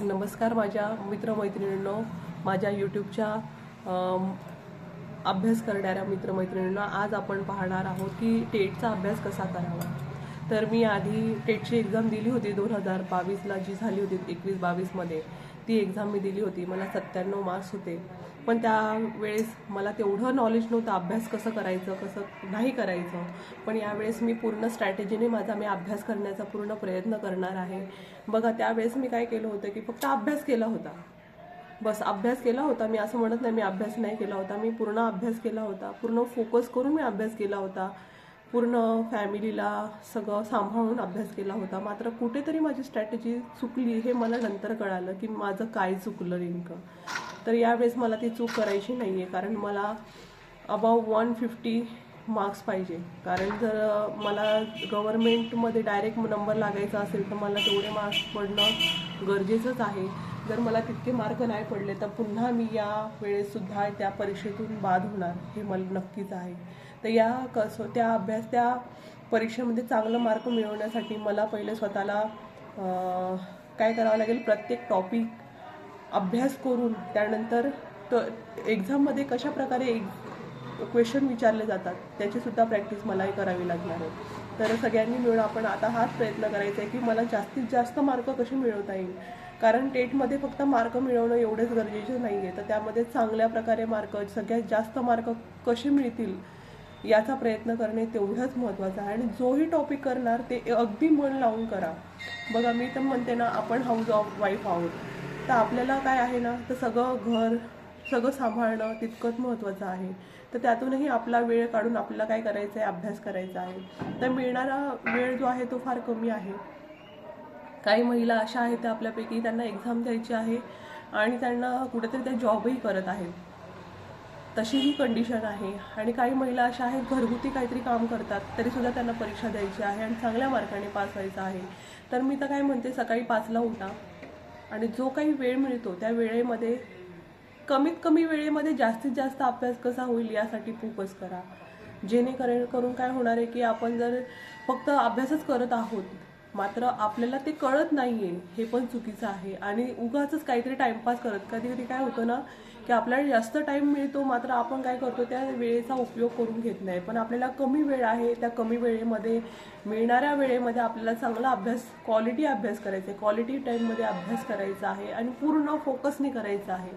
नमस्कार माझ्या मित्रमैत्रिणींनो माझ्या यूट्यूबच्या अभ्यास करणाऱ्या मित्रमैत्रिणींना आज आपण पाहणार आहोत की टेटचा अभ्यास कसा करावा. तर मी आधी टेटची एक्झाम दिली होती दोन हजार बावीसला जी झाली होती एकवीस बावीसमध्ये. ती एक्झाम मी दिली होती. मला सत्त्याण्णव मार्क्स होते. पण त्यावेळेस मला तेवढं नॉलेज नव्हतं अभ्यास कसं करायचं कसं नाही करायचं. पण यावेळेस मी पूर्ण स्ट्रॅटेजीने माझा मी अभ्यास करण्याचा पूर्ण प्रयत्न करणार आहे. बघा त्यावेळेस मी काय केलं होतं की फक्त अभ्यास केला होता. बस अभ्यास केला होता. मी असं म्हणत नाही मी अभ्यास नाही केला होता. मी पूर्ण अभ्यास केला होता. पूर्ण फोकस करून मी अभ्यास केला होता. पूर्ण फॅमिलीला सगळं सांभाळून अभ्यास केला होता. मात्र कुठेतरी माझी स्ट्रॅटेजी चुकली हे मला नंतर कळालं की माझं काय चुकलं नेमकं. तर यावेळेस मला ती चूक करायची नाही आहे कारण मला अबाव वन फिफ्टी मार्क्स पाहिजे. कारण जर मला गव्हर्मेंटमध्ये डायरेक्ट नंबर लागायचा असेल तर मला तेवढे मार्क्स पडणं गरजेचंच आहे. जर मला तितके मार्क नाही पडले तर पुन्हा मी या वेळेससुद्धा त्या परीक्षेतून बाद होणार हे मला नक्कीच आहे. तर या कसं त्या अभ्यास त्या परीक्षेमध्ये चांगलं मार्क मिळवण्यासाठी मला पहिले स्वतःला काय करावं लागेल? प्रत्येक टॉपिक अभ्यास करून त्यानंतर तो एक्झाममध्ये कशा प्रकारे क्वेश्चन विचारले जातात त्याचीसुद्धा प्रॅक्टिस मलाही करावी लागणार आहे. तर सगळ्यांनी मिळून आपण आता हाच प्रयत्न करायचा आहे की मला जास्तीत जास्त मार्क कसे मिळवता येईल? कारण टेटमध्ये फक्त मार्क मिळवणं एवढेच गरजेचे नाही आहे तर त्यामध्ये चांगल्या प्रकारे मार्क सगळ्यात जास्त मार्क कसे मिळतील? याचा प्रयत्न करणे तेवढंच महत्त्वाचं आहे. आणि जोही टॉपिक करणार ते अगदी मन लावून करा. बघा मी तर म्हणते ना आपण हाऊस ऑफ वाईफ आहोत. तर आपल्याला काय आहे ना तर सगळं घर सगळं सांभाळणं तितकंच महत्त्वाचं आहे. तर त्यातूनही आपला वेळ काढून आपल्याला काय करायचं आहे अभ्यास करायचा आहे. तर मिळणारा वेळ जो आहे तो फार कमी आहे. काही महिला अशा आहेत त्या आपल्यापैकी त्यांना एक्झाम द्यायची आहे आणि त्यांना कुठेतरी त्या जॉबही करत आहेत. तशी ही कंडिशन आहे. आणि काही महिला अशा आहेत घरगुती काहीतरी काम करतात तरीसुद्धा त्यांना परीक्षा द्यायची आहे आणि चांगल्या मार्काने पास व्हायचं आहे. तर मी तर काय म्हणते सकाळी पाचला उठा. आणि जो काही वेळ मिळतो त्या वेळेमध्ये कमीत कमी वेळेमध्ये जास्तीत जास्त अभ्यास कसा होईल यासाठी फोकस करा. जेणेकरून करून काय होणार आहे की आपण जर फक्त अभ्यासच करत आहोत मात्र आपल्याला ते कळत नाहीये. हे पण चुकीचं आहे. आणि उगाच काहीतरी टाइमपास करत. कधी कधी काय होतं ना की आपल्याला जास्त टाइम मिळतो मात्र आपण काय करतो त्या वेळेचा उपयोग करून घेत नाही. पण आपल्याला कमी वेळ आहे त्या कमी वेळेमध्ये मिळणाऱ्या वेळेमध्ये आपल्याला चांगला अभ्यास क्वालिटी अभ्यास करायचा आहे. क्वालिटी टाईममध्ये अभ्यास करायचा आहे आणि पूर्ण फोकसने करायचं आहे.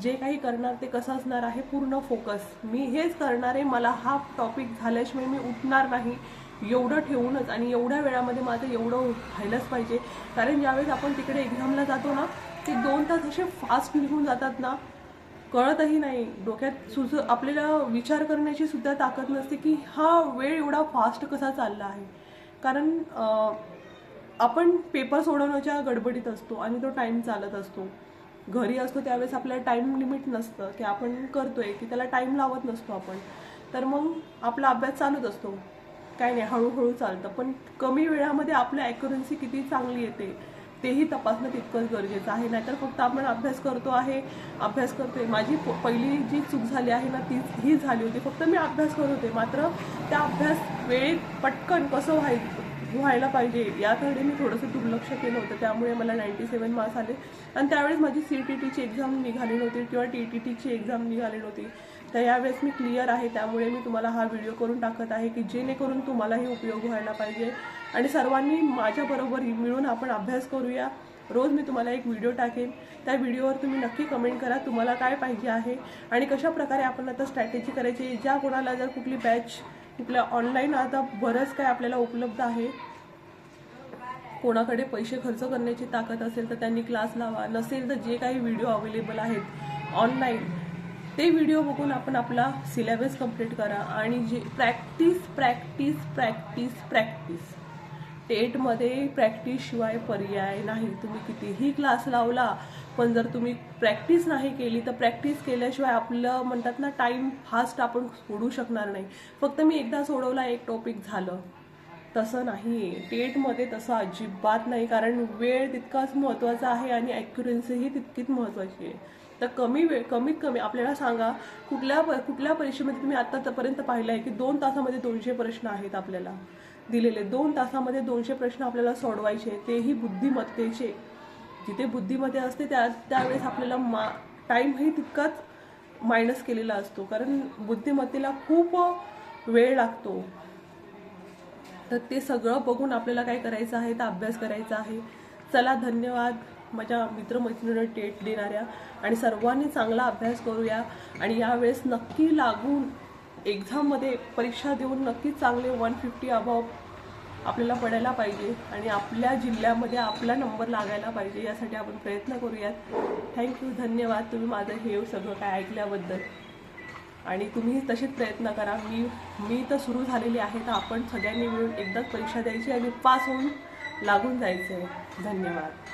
जे काही करणार ते कसं असणार आहे? पूर्ण फोकस मी हेच करणार आहे. मला हा टॉपिक झाल्याशिवाय मी उठणार नाही. एवढं ठेवूनच आणि एवढ्या वेळामध्ये माझं एवढं व्हायलाच पाहिजे. कारण ज्यावेळेस आपण तिकडे एक्झामला जातो ना ते दोन तास असे फास्ट निघून जातात ना कळतही नाही. डोक्यात सुच आपल्याला विचार करण्याची सुद्धा ताकद नसते की हा वेळ एवढा फास्ट कसा चालला आहे. कारण आपण पेपर सोडवण्याच्या गडबडीत असतो आणि तो टाईम चालत असतो. घरी असतो त्यावेळेस आपल्याला टाईम लिमिट नसतं की आपण करतोय की त्याला टाईम लावत नसतो आपण. तर मग आपला अभ्यास चालूच असतो. काय नाही हळूहळू चालतं. पण कमी वेळामध्ये आपलं ॲक्युरन्सी किती चांगली येते तेही तपासणं तितकंच गरजेचं आहे. नाहीतर फक्त आपण अभ्यास करतो आहे अभ्यास करतोय. माझी प- पहिली जी चूक झाली आहे ना ती ही झाली होती. फक्त मी अभ्यास करत होते. मात्र त्या अभ्यास वेळेत पटकन कसं व्हायचं व्हायला पाहिजे याकडे मी थोडंसं दुर्लक्ष केलं होतं. त्यामुळे मला नाईन्टी सेवन मार्क्स आले. आणि त्यावेळेस माझी सी टी टीची एक्झाम निघाली नव्हती किंवा टी टी टीची एक्झाम निघाली नव्हती. तर यावेळेस मी क्लिअर आहे त्यामुळे मी तुम्हाला हा व्हिडिओ करून टाकत आहे की जेणेकरून तुम्हालाही उपयोग व्हायला पाहिजे. आणि सर्वांनी माझ्याबरोबर मिळून आपण अभ्यास करूया. रोज मी तुम्हाला एक व्हिडिओ टाकेन. त्या व्हिडिओवर तुम्ही नक्की कमेंट करा तुम्हाला काय पाहिजे आहे आणि कशा प्रकारे आपण आता स्ट्रॅटेजी करायची ज्या कोणाला जर कुठली बॅच कुठल्या ऑनलाईन आता बरंच काय आपल्याला उपलब्ध आहे. कोणाकडे पैसे खर्च करण्याची ताकद असेल तर त्यांनी क्लास लावा. नसेल तर जे काही व्हिडिओ अवेलेबल आहेत ऑनलाईन ते व्हिडिओ बघून आपण आपला सिलेबस कंप्लीट करा आणि जे प्रॅक्टिस प्रॅक्टिस प्रॅक्टिस प्रॅक्टिस टेटमध्ये प्रॅक्टिसशिवाय पर्याय नाही. तुम्ही कितीही क्लास लावला पण जर तुम्ही प्रॅक्टिस नाही केली तर प्रॅक्टिस केल्याशिवाय आपलं म्हणतात ना टाईम फास्ट आपण सोडू शकणार नाही. फक्त मी एकदा सोडवला एक टॉपिक झालं. तसं नाही. टेटमध्ये तसं अजिबात नाही कारण वेळ तितकाच महत्त्वाचा आहे आणि ॲक्युरन्सीही तितकीच महत्त्वाची आहे. तर कमी वेळ कमीत कमी आपल्याला सांगा कुठल्या प- कुठल्या परीक्षेमध्ये तुम्ही आत्तापर्यंत पाहिलं आहे की दोन तासामध्ये दोनशे प्रश्न आहेत आपल्याला दिलेले? दोन तासामध्ये दोनशे प्रश्न आपल्याला सोडवायचे तेही बुद्धिमत्तेचे. जिथे बुद्धिमत्ता असते त्या त्यावेळेस आपल्याला मा टाईमही तितकाच मायनस केलेला असतो. कारण बुद्धिमत्तेला खूप वेळ लागतो. तर ते सगळं बघून आपल्याला काय करायचं आहे? तर अभ्यास करायचा आहे. चला धन्यवाद. माझ्या मित्रमैत्रिणी टेट देणाऱ्या आणि सर्वांनी चांगला अभ्यास करूया. आणि यावेळेस नक्की लागून एक्झाममध्ये परीक्षा देऊन नक्कीच चांगले वन फिफ्टी अबाव आपल्याला पडायला पाहिजे आणि आपल्या जिल्ह्यामध्ये आपला नंबर लागायला पाहिजे यासाठी आपण प्रयत्न करूयात. थँक्यू धन्यवाद. तुम्ही माझं हे सगळं काय ऐकल्याबद्दल. आणि तुम्ही तसेच प्रयत्न करा. मी मी तर सुरू झालेली आहे तर आपण सगळ्यांनी मिळून एकदाच परीक्षा द्यायची आणि पास होऊन लागून जायचं. आहे धन्यवाद.